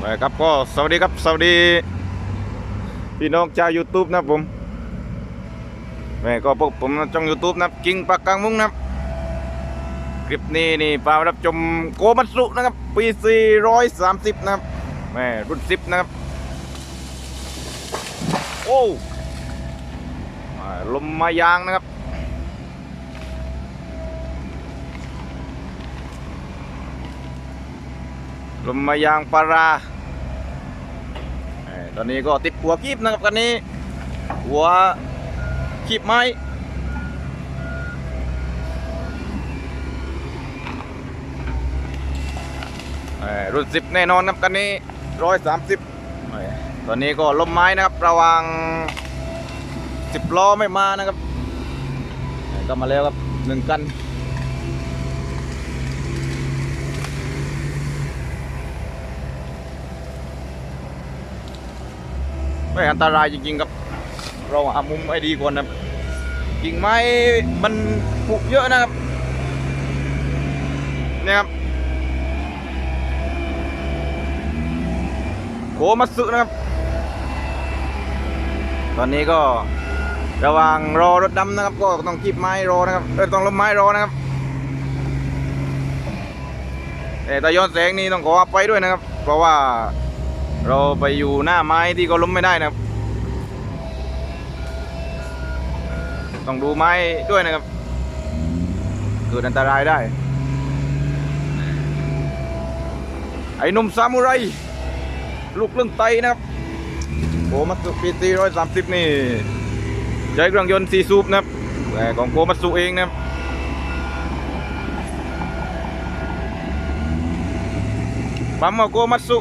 ไปครับก็สวัสดีครับสวัสดี พี่น้องชาว YouTube นะผมแม่ก็พวกผมช่อง YouTube นะกิ่งปากกลางมุ้งนะคลิปนี้นี่ปารับชมโกมัตสุนะครับปี430นะครับแม่รุ่น10นะครับ โอ้ลมมายางนะครับ ลมมายางปาราตอนนี้ก็ติดหัวคีบนะครับกันนี้หัวคีบไม้รุ่นสิบแน่นอนครับกันนี้ร้อยสามสิบตอนนี้ก็ลมไม้นะครับ ระวังสิบล้อไม่มานะครับ ก็มาแล้วครับหนึ่งกัน ไม่อันตรายจริงๆครับ เราหามุมให้ดีก่อนะกิ่งไม้มันผุเยอะนะครับเนี่ยครับโคมัตสึนะครับ ตอนนี้ก็ระว่างรอรถดำนะครับ ก็ต้องคีบไม้รอนะครับเออต้องล้มไม้รอนะครับแต่ตาย้อนแสงนี่ต้องขออภัยด้วยนะครับ เพราะว่า เราไปอยู่หน้าไม้ที่ก็ล้มไม่ได้นะครับ ต้องดูไม้ด้วยนะครับ เกิดอันตรายได้ ไอ้นุ่มซามูไร ลูกเรื่องไตนะครับโกมัตสุปีตีร้อยสามสิบนี่ ใช้เครื่องยนต์ซีซูปนะครับแต่ของโกมัตสุเองนะครับปั๊มขอโกมัตสุ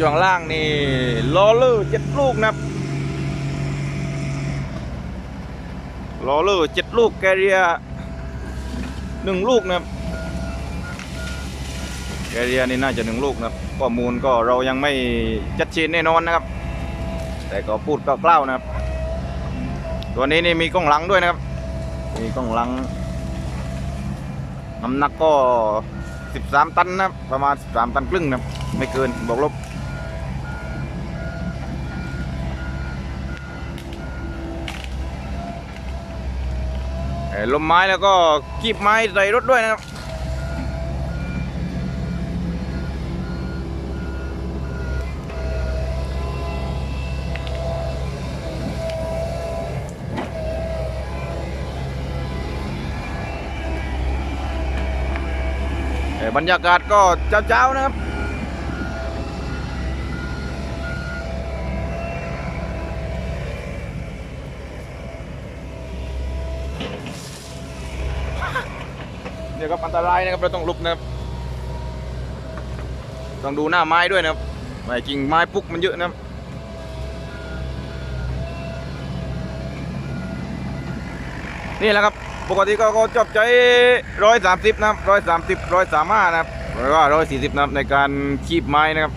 ช่วงล่างนี่ลอเลอร์เจ็ดลูกนะครับลอเลอร์เจ็ดลูกแกเรียหนึ่งลูกนะครับแกเรียนี่น่าจะหนึ่งลูกนะครับข้อมูลก็เรายังไม่ชัดเจนแน่นอนนะครับ แต่ก็พูดคร่าวๆนะครับ ตัวนี้นี่มีกล้องหลังด้วยนะครับ มีกล้องหลังน้ำหนักก็ 13 ตันนะครับประมาณ 13 ตันครึ่งนะครับไม่เกินบวกลบ ลมไม้แล้วก็คีบไม้ใส่รถด้วยนะครับบรรยากาศก็เช้าๆนะครับ ดี๋ยวครับอันตรายนะครับเราต้องหลบนะครับต้องดูหน้าไม้ด้วยนะครับไม่กิ่งไม้ปุ๊กมันเยอะนะครับนี่แหละครับปกติก็ก็ชอบใช้ร้อยสามสิบนะครับร้อยสามสิบร้อยสามห้านะครับหรือว่าร้อยสี่สิบนะครับในการคีบไม้นะครับ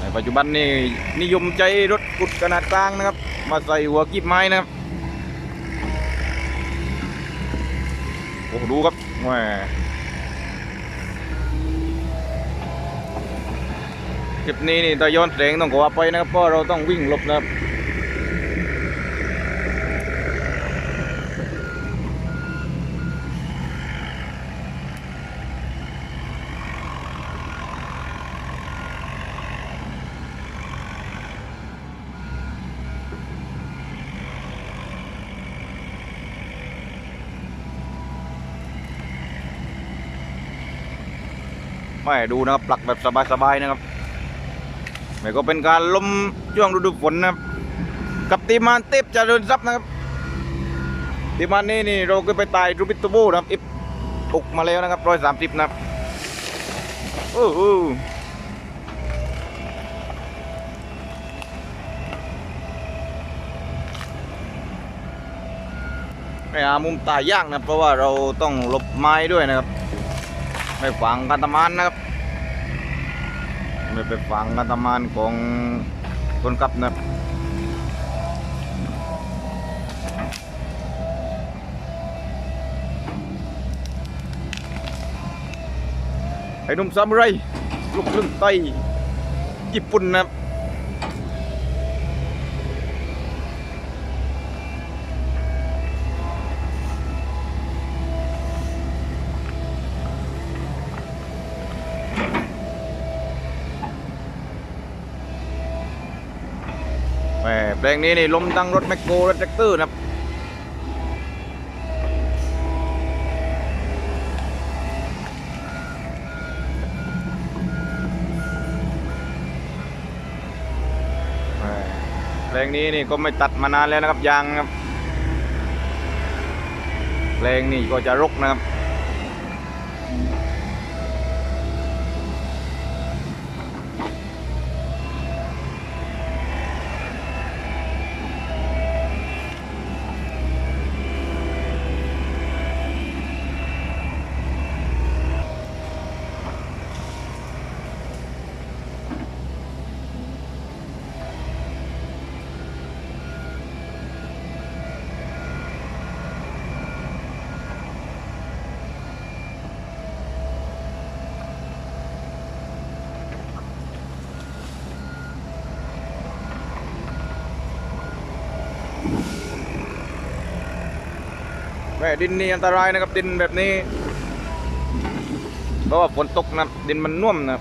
ในปัจจุบันนี่นิยมใช้รถขุดขนาดกลางนะครับ มาใส่หัวคีบไม้นะครับ อ้โดูครับแหมคลิปนี้นี่ตาย้อนแสงต้องขออภัยนะครับเพราะเราต้องวิ่งหลบนะครับ ไม่ดูนะครับปลักแบบสบายๆนะครับไม่ก็เป็นการล้มช่วงฤดูฝนนะครับ กับตีมานเทพเจริญทรัพย์นะครับตีมานนี่นี่เราก็ไปตายรูปิตโบนะครับอิบอุกมาแล้วนะครับร้อยสามสิบนะครับโอ้โหไม่หามุมตายยากนะเพราะว่าเราต้องหลบไม้ด้วยนะครับ ไม่ฝังกันตะมานนะครับ ไม่ไปฝังกันตะมานของคนขับนะครับไอ้หนุ่มซามูไรลูกครึ่งไต้ญี่ปุ่นนะครับ ลงนี้นี่ลมตั้งรถแมคโครรถแท็กเตอร์นะครับแหมแปลงนี้นี่ก็ไม่ตัดมานานแล้วนะครับยางครับแปลงนี่ก็จะรกนะครับ แม่ดินนี่อันตรายนะครับดินแบบนี้ เพราะว่าฝนตกนะดินมันน่วมนะ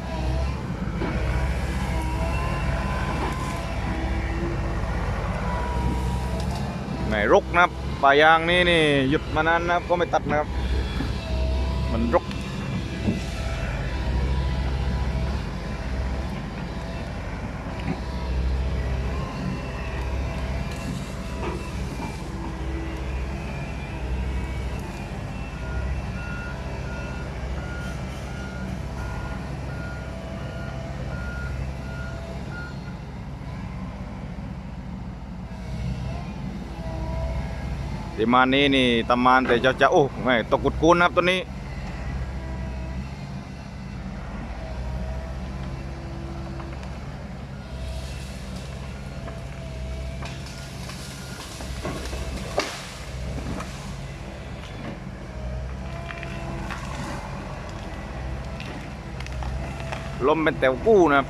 แม่รกนะป่ายางนี่นี่หยุดมานานนะก็ไม่ตัดนะครับ มันรก ประมานี้นี่ตำมานแต่เจะจะโอ้แม่ตกกุดกูนนครับตัวนี้ ลมเป็นแถวกู้นะครับ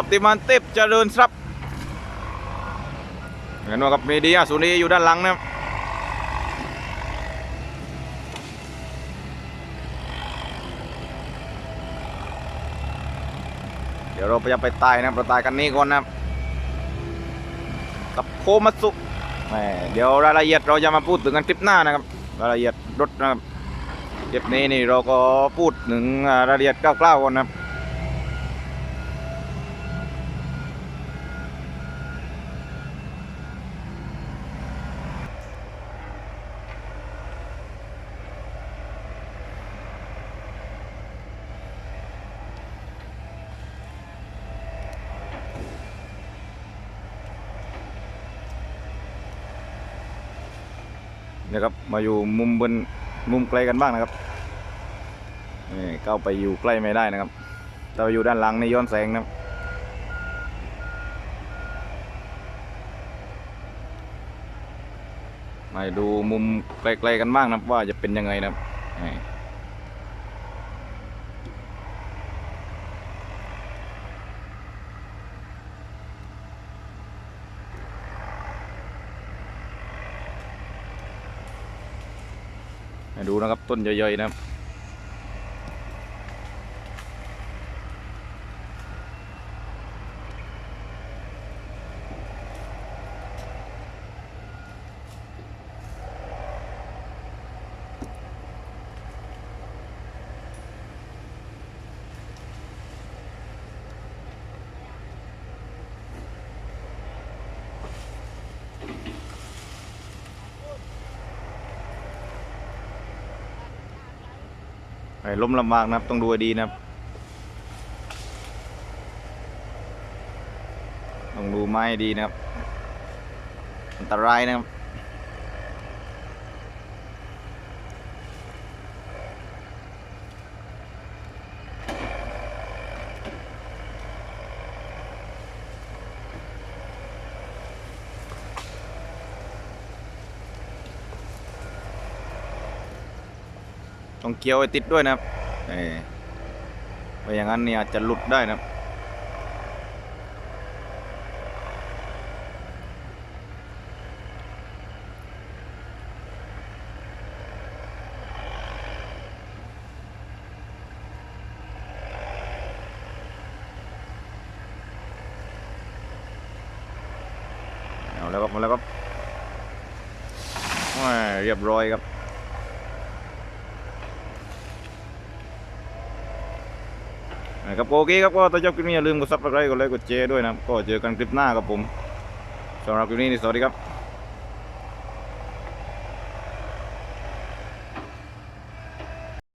กับติมันเต็บเจริญทรัพย์เห็นว่ากับมีดีอาสุนีอยู่ด้านหลังนะเดี๋ยวเราพยายามไปตายนะครับเราตายกันนี้ก่อนนะครับกับโคมัสุเดี๋ยวรายละเอียดเราจะมาพูดถึงกันคลิปหน้านะครับรายละเอียดรถนะครับคลิปนี้นี่เราก็พูดถึงรายละเอียดคร่าวๆก่อนนะครับ นะครับ มาอยู่มุมบนมุมไกลกันบ้างนะครับนี่เข้าไปอยู่ใกล้ไม่ได้นะครับแต่ว่าอยู่ด้านหลังในย้อนแสงนะครับมาดูมุมไกลๆกันบ้างนะว่าจะเป็นยังไงนะครับ ดูนะครับต้นย่อยๆนะครับ ล้มลำบากนะครับ ต้องดูดีนะครับ ต้องดูไม้ดีนะครับ อันตรายนะครับ ต้องเกี่ยวไอ้ติดด้วยนะครับเออไม่อย่างนั้นเนี่ยอาจจะหลุดได้นะครับเอาแล้วครับมาแล้วครับเรียบร้อยครับ นะครับโอเคครับก็ถ้าชอบคลิปนี้อย่าลืมกดซับสไครต์กดไลค์กดแชร์ด้วยนะครับก็เจอกันคลิปหน้าครับผมสำหรับคลิปนี้นี่สวัสดีครับ